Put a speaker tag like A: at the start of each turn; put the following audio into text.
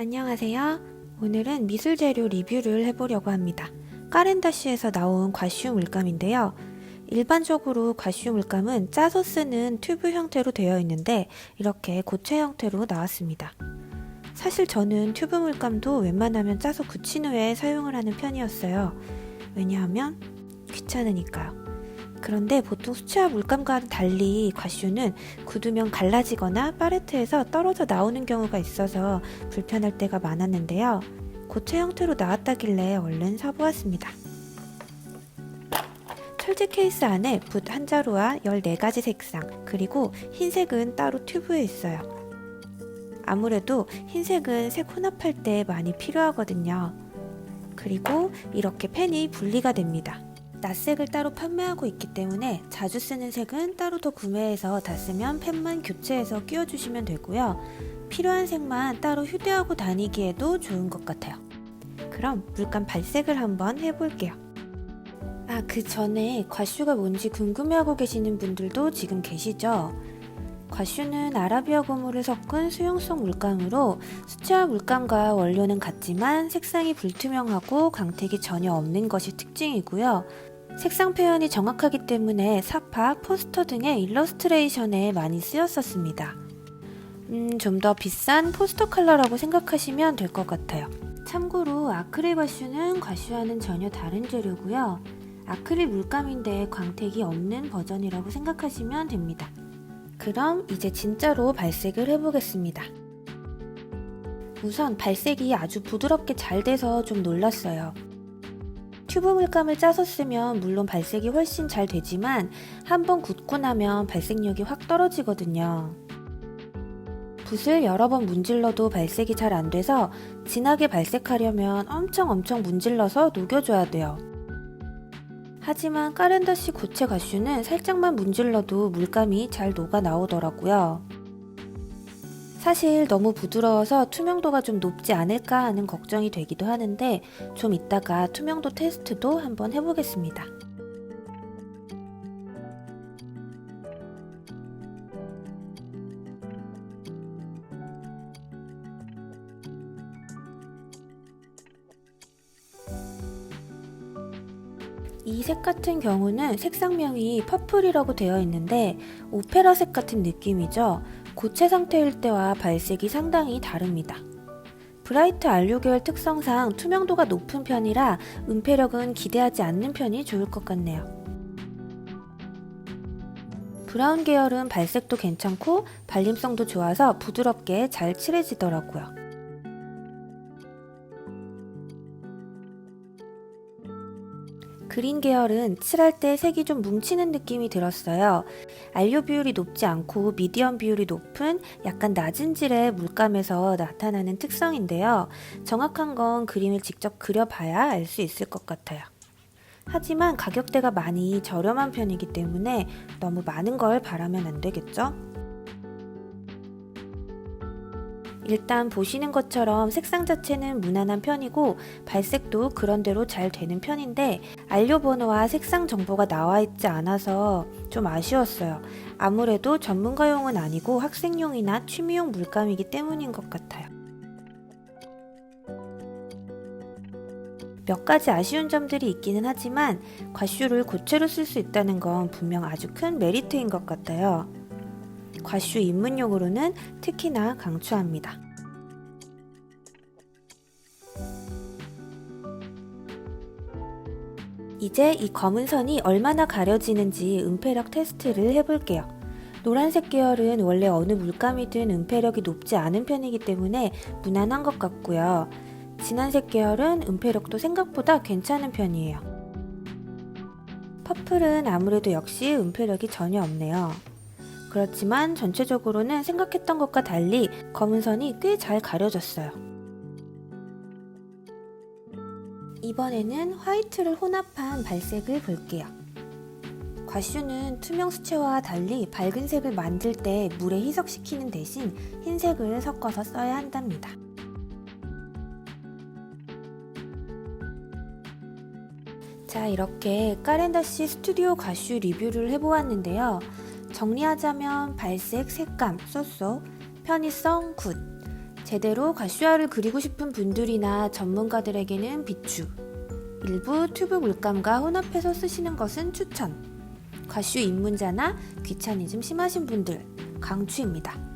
A: 안녕하세요. 오늘은 미술 재료 리뷰를 해보려고 합니다. 까렌다시에서 나온 과슈 물감인데요. 일반적으로 과슈 물감은 짜서 쓰는 튜브 형태로 되어 있는데 이렇게 고체 형태로 나왔습니다. 사실 저는 튜브 물감도 웬만하면 짜서 굳힌 후에 사용을 하는 편이었어요. 왜냐하면 귀찮으니까요. 그런데 보통 수채화 물감과는 달리 과슈는 굳으면 갈라지거나 팔레트에서 떨어져 나오는 경우가 있어서 불편할 때가 많았는데요. 고체 형태로 나왔다길래 얼른 사보았습니다. 철제 케이스 안에 붓 한 자루와 14가지 색상, 그리고 흰색은 따로 튜브에 있어요. 아무래도 흰색은 색 혼합할 때 많이 필요하거든요. 그리고 이렇게 펜이 분리가 됩니다. 낯색을 따로 판매하고 있기 때문에 자주 쓰는 색은 따로 더 구매해서 다 쓰면 펜만 교체해서 끼워주시면 되고요. 필요한 색만 따로 휴대하고 다니기에도 좋은 것 같아요. 그럼 물감 발색을 한번 해볼게요. 아, 그 전에 과슈가 뭔지 궁금해하고 계시는 분들도 지금 계시죠? 과슈는 아라비아 고무를 섞은 수용성 물감으로 수채화 물감과 원료는 같지만 색상이 불투명하고 광택이 전혀 없는 것이 특징이고요. 색상 표현이 정확하기 때문에 사파, 포스터 등의 일러스트레이션에 많이 쓰였었습니다. 음, 좀 더 비싼 포스터 컬러라고 생각하시면 될 것 같아요. 참고로 아크릴 과슈는 과슈와는 전혀 다른 재료고요. 아크릴 물감인데 광택이 없는 버전이라고 생각하시면 됩니다. 그럼 이제 진짜로 발색을 해보겠습니다. 우선 발색이 아주 부드럽게 잘 돼서 좀 놀랐어요. 튜브 물감을 짜서 쓰면 물론 발색이 훨씬 잘 되지만 한번 굳고 나면 발색력이 확 떨어지거든요. 붓을 여러 번 문질러도 발색이 잘 안 돼서 진하게 발색하려면 엄청 엄청 문질러서 녹여줘야 돼요. 하지만 까렌다시 고체 가슈는 살짝만 문질러도 물감이 잘 녹아 나오더라고요. 사실 너무 부드러워서 투명도가 좀 높지 않을까 하는 걱정이 되기도 하는데 좀 이따가 투명도 테스트도 한번 해보겠습니다. 이 색 같은 경우는 색상명이 퍼플이라고 되어 있는데 오페라색 같은 느낌이죠. 고체 상태일 때와 발색이 상당히 다릅니다. 브라이트 알료 계열 특성상 투명도가 높은 편이라 은폐력은 기대하지 않는 편이 좋을 것 같네요. 브라운 계열은 발색도 괜찮고 발림성도 좋아서 부드럽게 잘 칠해지더라고요. 그린 계열은 칠할 때 색이 좀 뭉치는 느낌이 들었어요. 알료 비율이 높지 않고 미디엄 비율이 높은 약간 낮은 질의 물감에서 나타나는 특성인데요. 정확한 건 그림을 직접 그려봐야 알 수 있을 것 같아요. 하지만 가격대가 많이 저렴한 편이기 때문에 너무 많은 걸 바라면 안 되겠죠? 일단 보시는 것처럼 색상 자체는 무난한 편이고 발색도 그런대로 잘 되는 편인데 안료 번호와 색상 정보가 나와 있지 않아서 좀 아쉬웠어요. 아무래도 전문가용은 아니고 학생용이나 취미용 물감이기 때문인 것 같아요. 몇 가지 아쉬운 점들이 있기는 하지만 과슈를 고체로 쓸 수 있다는 건 분명 아주 큰 메리트인 것 같아요. 과슈 입문용으로는 특히나 강추합니다. 이제 이 검은 선이 얼마나 가려지는지 은폐력 테스트를 해볼게요. 노란색 계열은 원래 어느 물감이든 은폐력이 높지 않은 편이기 때문에 무난한 것 같고요. 진한색 계열은 은폐력도 생각보다 괜찮은 편이에요. 퍼플은 아무래도 역시 은폐력이 전혀 없네요. 그렇지만 전체적으로는 생각했던 것과 달리 검은 선이 꽤 잘 가려졌어요. 이번에는 화이트를 혼합한 발색을 볼게요. 과슈는 투명 수채화와 달리 밝은 색을 만들 때 물에 희석시키는 대신 흰색을 섞어서 써야 한답니다. 자, 이렇게 까렌다시 스튜디오 가슈 리뷰를 해보았는데요. 정리하자면 발색, 색감, 쏘쏘, 편의성, 굿. 제대로 가슈화를 그리고 싶은 분들이나 전문가들에게는 비추. 일부 튜브 물감과 혼합해서 쓰시는 것은 추천. 가슈 입문자나 귀차니즘 심하신 분들 강추입니다.